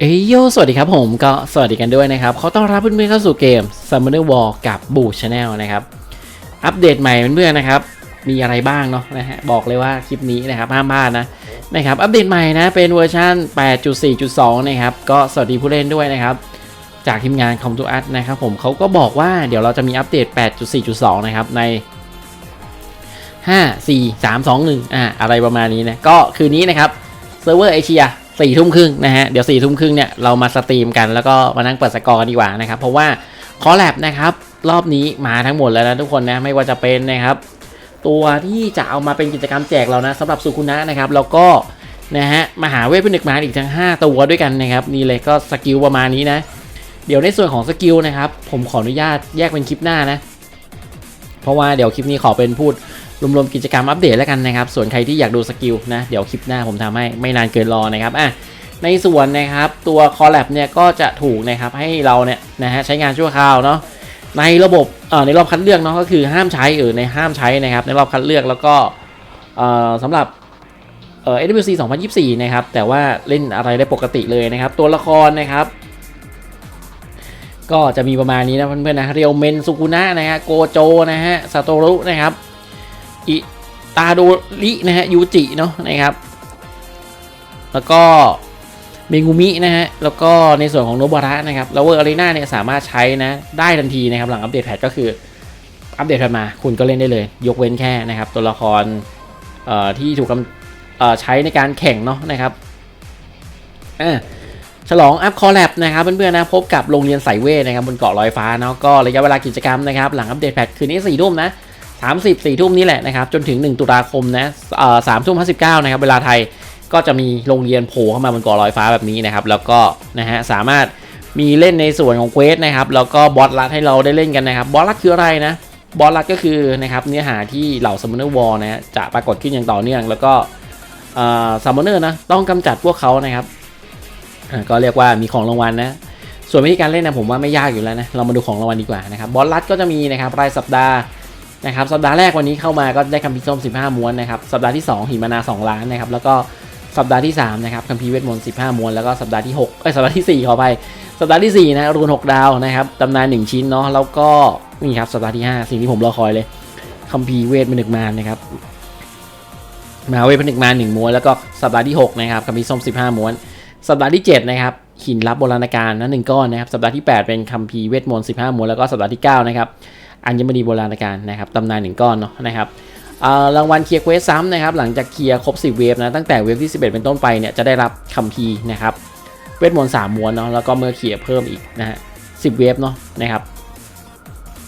เอ้ยโย สวัสดีครับผมก็สวัสดีกันด้วยนะครับเขาต้อนรับเพื่อนๆเข้าสู่เกม Summoner War กับบูชาแนลนะครับ อัปเดตใหม่เพื่อนๆนะครับ มีอะไรบ้างเนาะนะฮะบอกเลยว่าคลิปนี้นะครับห้ามพลาดนะนะครับ อัปเดตใหม่นะ เป็นเวอร์ชัน8.4.2 นะครับ ก็สวัสดีผู้เล่นด้วยนะครับ จากทีมงานคอมทูอัตนะครับผมเขาก็บอกว่าเดี๋ยวเราจะมีอัปเดต 8.4.2 นะครับ ใน 5 4 3 2 1อ่าอะไรประมาณนี้นะก็คืนนี้นะครับเซิร์ฟเวอร์เอเชีย สี่ทุ่มครึ่งนะฮะ เดี๋ยวสี่ทุ่มครึ่งเนี่ยเรามาสตรีมกันแล้วก็มานั่งเปิดสกอร์กันดีกว่านะครับ เพราะว่าคอแลบนะครับ รอบนี้มาทั้งหมดแล้วนะทุกคนนะไม่ว่าจะเป็นนะครับ ตัวที่จะเอามาเป็นกิจกรรมแจกเรานะสำหรับสุคุนะนะครับ แล้วก็นะฮะมหาเวทเป็นหนึ่งมาอีกทั้ง 5 ตัวด้วยกันนะครับ นี่เลยก็สกิลประมาณนี้นะ เดี๋ยวในส่วนของสกิลนะครับ ผมขออนุญาตแยกเป็นคลิปหน้านะ เพราะว่าเดี๋ยวคลิปนี้ขอเป็นพูด รวมๆกิจกรรมอัปเดตแล้วกันนะครับ ส่วนใครที่อยากดูสกิลนะ เดี๋ยวคลิปหน้าผมทำให้ไม่นานเกินรอนะครับอะในส่วนนะครับตัวคอลแลบเนี่ยก็จะถูกนะครับให้เราเนี่ยนะฮะใช้งานชั่วคราวเนาะในระบบเอ่อในรอบคัดเลือกเนาะก็คือห้ามใช้เออในห้ามใช้นะครับในรอบคัดเลือกแล้วก็เอ่อสำหรับเอ่อ AWC 2024 นะครับแต่ว่าเล่นอะไรได้ปกติเลยนะครับ ตัวละครนะครับ ก็จะมีประมาณนี้นะเพื่อนๆนะเรียวเมนสุกุนะนะฮะโกโจนะฮะซาโตรุนะครับ อิตาโดรินะฮะยูจิเนาะนะครับ แล้วก็เมงูมินะฮะ แล้วก็ในส่วนของโนบาระนะครับล้วเวอร์อารีนาเนี่ยสามารถใช้นะได้ทันทีนะครับ หลังอัปเดตแพทก็คืออัปเดตแพทมา คุณก็เล่นได้เลย ยกเว้นแค่นะครับ ตัวละครเอ่อที่ถูกกำเอ่อใช้ในการแข่งเนาะนะครับอ่าฉลองอัพคอลแลบนะครับเพื่อนๆนะพบกับโรงเรียนสายเวทนะครับบนเกาะลอยฟ้าเนาะก็ระยะเวลากิจกรรมนะครับ หลังอัปเดตแพทคืนนี้4ี่ทุ่มนะ 30 4ทุ่มนี่แหละนะครับ จนถึง 1 ตุลาคมนะสามทุ่มห้าสิบเก้านะครับ เวลาไทยก็จะมีโรงเรียนโผล่เข้ามาบนเกาะลอยฟ้าแบบนี้นะครับ แล้วก็นะฮะสามารถมีเล่นในส่วนของเควสนะครับ แล้วก็บอสลัดให้เราได้เล่นกันนะครับ บอสลัดคืออะไรนะ บอสลัดก็คือนะครับเนื้อหาที่เหล่าซัมมอนเนอร์วอลนะจะปรากฏขึ้นอย่างต่อเนื่อง แล้วก็ซัมมอนเนอร์นะต้องกำจัดพวกเขานะครับ ก็เรียกว่ามีของรางวัลนะส่วนวิธีการเล่นนะผมว่าไม่ยากอยู่แล้วนะ เรามาดูของรางวัลดีกว่านะครับ บอสลัดก็จะมีนะครับรายสัปดาห์ นะครับสัปดาห์แรกวันนี้เข้ามาก็ได้คัมภีร์ส้ม 15 ม้วนนะครับสัปดาห์ที่ 2 หิมานา 2 ล้านนะครับแล้วก็สัปดาห์ที่3นะครับคัมภีร์เวทมนต์15 ม้วนแล้วก็สัปดาห์ที่6เอ้ยสัปดาห์ที่ 4 ขอไปสัปดาห์ที่4นะรูน6 ดาวนะครับตำนาน 1 ชิ้นเนาะแล้วก็นี่ครับสัปดาห์ที่ 5 สิ่งที่ผมรอคอยเลยคัมภีร์เวทมนต์หนึ่งมานนะครับมาเวทผนึกมา1ม้วนแล้วก็สัปดาห์ที่6นะครับคัมภีร์ส้ม 15 ม้วน สัปดาห์ที่7นะครับหินรับโบราณการนะหนึ่งก้อนนะครับสัปดาห์ที่ 8 เป็นคัมภีร์เวทมนต์15 ม้วนแล้วก็สัปดาห์ที่9นะครับ อัญมณีโบราณการนะครับตำนานหนึ่งก้อนเนาะนะครับรางวัลเคลียร์เควสซ้ำนะครับหลังจากเคลียร์ครบ 10 เวฟนะตั้งแต่เวฟที่ 11 เป็นต้นไปเนี่ยจะได้รับคัมภีร์นะครับเวทมนต์3ม้วนเนาะแล้วก็เมื่อเคลียร์เพิ่มอีกนะฮะ10เวฟเนาะนะครับ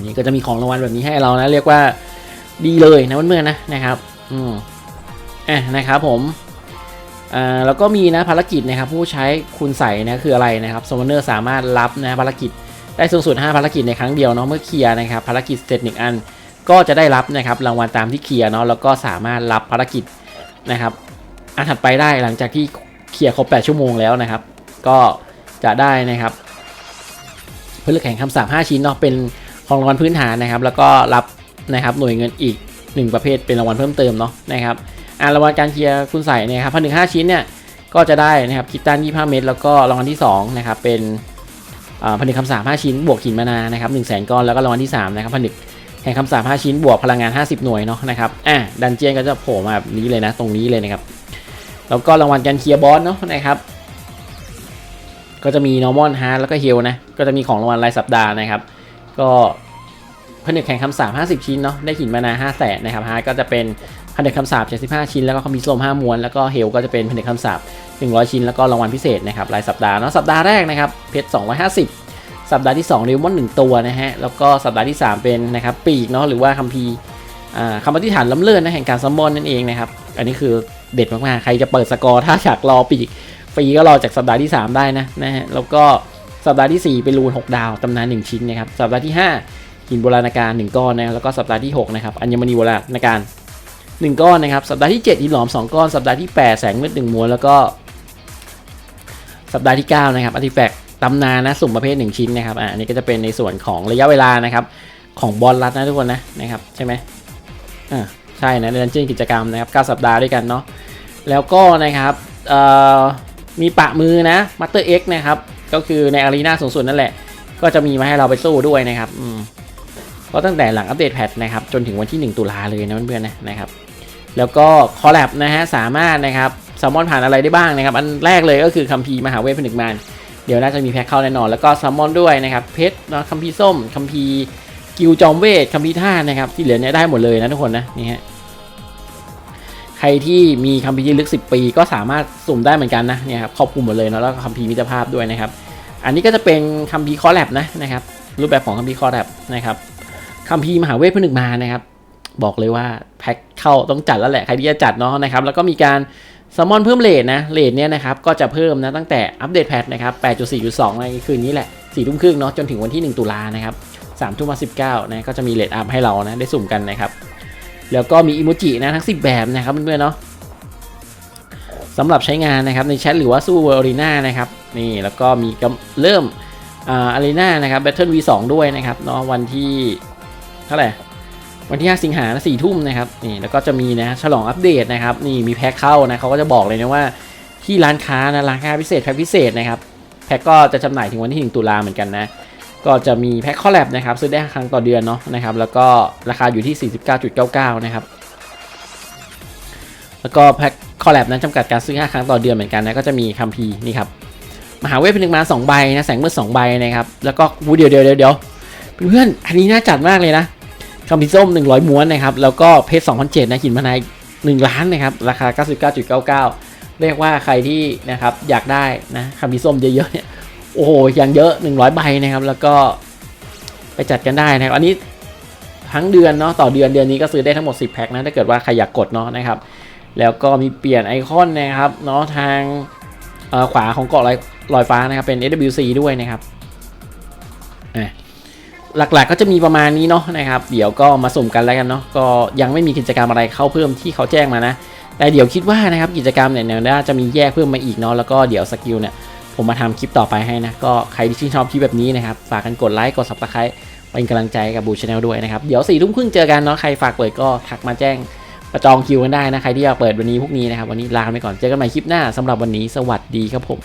นี่ก็จะมีของรางวัลแบบนี้ให้เรานะเรียกว่าดีเลยนะเพื่อนๆนะนะครับอืมอะนะครับผมอ่าแล้วก็มีนะภารกิจนะครับผู้ใช้คุณใส่นะคืออะไรนะครับสมเนอร์สามารถรับนะภารกิจ ได้สูงสุด 5 ภารกิจในครั้งเดียวเนาะเมื่อเคลียร์นะครับภารกิจเสร็จหนึ่งอันก็จะได้รับนะครับรางวัลตามที่เคลียร์เนาะแล้วก็สามารถรับภารกิจนะครับอันถัดไปได้หลังจากที่เคลียร์ครบ 8 ชั่วโมงแล้วนะครับ ก็จะได้นะครับเพื่อแข่งคำสาป5ชิ้นเนาะเป็นของรางวัลพื้นฐานนะครับ แล้วก็รับนะครับหน่วยเงินอีก 1 ประเภทเป็นรางวัลเพิ่มเติมเนาะนะครับอ่ารางวัลการเคลียร์คุณใส่เนี่ยครับพันหนึ่งห้าชิ้นเนี่ยก็จะได้นะครับคิตตันยี่ห้าเม็ดแล้วก็รางวัลที่2นะครับเป็น พันหนึ่งคำสามห้าชิ้น บวกหินมานานะครับหนึ่งแสนก้อนแล้วก็รางวัลที่3นะครับพันหนึ่งแห่งคำสามห้าชิ้นบวกพลังงาน 50 หน่วยเนาะนะครับอะดันเจียนก็จะโผล่มาแบบนี้เลยนะตรงนี้เลยนะครับแล้วก็รางวัลการเคลียร์บอสเนาะนะครับก็จะมี normal hard แล้วก็ heal นะก็จะมีของรางวัลรายสัปดาห์นะครับ ก็ผนึกแข่งคำสาป50 ชิ้นเนาะได้หินมานา5แสนนะครับฮาร์ดก็จะเป็น ผนึกคำสาป75 ชิ้น แล้วก็คอมพิวโซม5ม้วน แล้วก็เฮลก็จะเป็นผนึกคำสาป100 ชิ้น แล้วก็รางวัลพิเศษนะครับรายสัปดาห์เนาะสัปดาห์แรกนะครับเพชร250 สัปดาห์ที่2เรมอน1ตัวนะฮะแล้วก็สัปดาห์ที่ 3 เป็นนะครับปีกเนาะหรือว่าคัมภีร์คำอธิษฐานล้ำเลิศนะแห่งการซัมมอนนั่นเองนะครับอันนี้คือเด็ดมากๆใครจะเปิดสกอร์ถ้าอยากรอปีกฟรีก็รอจากสัปดาห์ที่ 3 ได้นะนะฮะแล้วก็สัปดาห์ที่ 4 เป็นรูน 6 ดาวตำนาน 1 ชิ้นนะครับสัปดาห์ที่ 5 หินโบราณการ 1 ก้อนนะแล้วก็สัปดาห์ที่ 6 นะครับอัญมณีโบราณการ 1 ก้อนนะครับ สัปดาห์ที่7หินหลอม 2 ก้อน สัปดาห์ที่ 8 แสงเมืด1ม้วน แล้วก็ สัปดาห์ที่ 9 นะครับอาร์ติแฟกต์ตำนานนะสุ่มประเภท 1 ชิ้นนะครับ อ่าอันนี้ก็จะเป็นในส่วนของระยะเวลานะครับ ของบอลลัดนะทุกคนนะนะครับใช่ไหมอ่าใช่นะในดันเจี้ยนกิจกรรมนะครับ9สัปดาห์ด้วยกันเนาะแล้วก็นะครับเอ่อมีปะมือนะ Master X นะครับก็คือในอารีนาสูงสุดนั่นแหละ ก็จะมีมาให้เราไปสู้ด้วยนะครับอืมก็ตั้งแต่หลังอัปเดตแพทนะครับ จนถึงวันที่ 1 ตุลาเลยนะเพื่อนๆนะนะครับ แล้วก็คอลแลบนะฮะสามารถนะครับแซลมอนผ่านอะไรได้บ้างนะครับ อันแรกเลยก็คือคัมภีร์มหาเวทผนึกมารเดี๋ยวน่าจะมีแพ็คเข้าแน่นอน แล้วก็แซลมอนด้วยนะครับเพชรนะคัมภีร์ส้มคัมภีร์กิวจอมเวทคัมภีร์ท่านะครับ ที่เหลือเนี่ยได้หมดเลยนะทุกคนนะนี่ฮะใครที่มีคัมภีร์ที่ลึก 10 ปีก็สามารถสุ่มได้เหมือนกันนะเนี่ยครับครอบคลุมหมดเลยเนาะแล้วก็คัมภีร์มิตรภาพด้วยนะครับ อันนี้ก็จะเป็นคัมภีร์คอลแลบนะนะครับรูปแบบของคัมภีร์คอลแลบนะครับคัมภีร์มหาเวทผนึกมานะครับ บอกเลยว่าแพ็คเข้าต้องจัดแล้วแหละใครที่จะจัดเนาะนะครับ แล้วก็มีการสมอนเพิ่มเลทนะเลทเนี่ยนะครับก็จะเพิ่มนะตั้งแต่อัปเดตแพทนะครับ 8.4.2 ในคืนนี้แหละ4ทุ่มครึ่งเนาะจนถึงวันที่ 1 ตุลานะครับ3ทุ่มมา19นะก็จะมีเลทอัพให้เรานะได้สุ่มกันนะครับ แล้วก็มีอิโมจินะทั้ง 10 แบบนะครับเพื่อนๆเนาะสำหรับใช้งานนะครับในแชทหรือว่าสู้เวอร์รีนานะครับนี่แล้วก็มีกเริ่มอาอารีนานะครับแบทเทิล V2 ด้วยนะครับเนาะวันที่เท่าไหร่ วันที่ 5 สิงหาสี่ทุ่มนะครับนี่แล้วก็จะมีนะฉลองอัปเดตนะครับนี่มีแพ็คเข้านะเขาก็จะบอกเลยนะว่าที่ร้านค้านะร้านค้าพิเศษแพ็คพิเศษนะครับแพ็คก็จะจำหน่ายถึงวันที่ 1 ตุลาเหมือนกันนะก็จะมีแพ็คคอลแลบนะครับซื้อได้ครั้งต่อเดือนเนาะนะครับแล้วก็ราคาอยู่ที่ 49.99 นะครับแล้วก็แพ็คคอลแลบนั้นจำกัดการซื้อ 5 ครั้งต่อเดือนเหมือนกันนะก็จะมีคัมภีร์นี่ครับมหาเวทเป็นหนึ่งมา2ใบนะแสงมืด2ใบนะครับแล้วก็วูเดี๋ยวเดี๋ยวเดี๋ยวเดียวเพื่อนอันนี้น่าจัดมากเลยนะ คัมพิส้ม 100 ม้วนนะครับ แล้วก็เพชร2007นะหินพนาย1ล้านนะครับ ราคา 99.99 เรียกว่าใครที่นะครับอยากได้นะคัมพิส้มเยอะๆเนี่ย โอ้โหอย่างเยอะ 100 ใบนะครับ แล้วก็ไปจัดกันได้นะครับ อันนี้ทั้งเดือนเนาะต่อเดือนเดือนนี้ก็ซื้อได้ทั้งหมด 10 แพ็คนะ ถ้าเกิดว่าใครอยากกดเนาะนะครับ แล้วก็มีเปลี่ยนไอคอนนะครับเนาะทางขวาของเกาะลอยลอยฟ้านะครับเป็น SWC ด้วยนะครับอะ หลักๆก็จะมีประมาณนี้เนาะนะครับ เดี๋ยวก็มาสุ่มกันแล้วกันเนาะก็ยังไม่มีกิจกรรมอะไรเข้าเพิ่มที่เขาแจ้งมานะ แต่เดี๋ยวคิดว่านะครับกิจกรรมเนี่ยน่าจะมีแยกเพิ่มมาอีกเนาะแล้วก็เดี๋ยวสกิลเนี่ยผมมาทำคลิปต่อไปให้นะก็ใครที่ชื่นชอบคลิปแบบนี้นะครับฝากกันกดไลค์กด subscribe เป็นกำลังใจกับบูชาแนลด้วยนะครับเดี๋ยวสี่ทุ่มครึ่งเจอกันเนาะใครฝากเปิดก็ทักมาแจ้งประจองคิวกันได้นะใครที่อยากเปิดวันนี้พรุ่งนี้นะครับวันนี้ลาไปก่อนเจอกันใหม่คลิปหน้าสำหรับวันนี้สวัสดีครับผม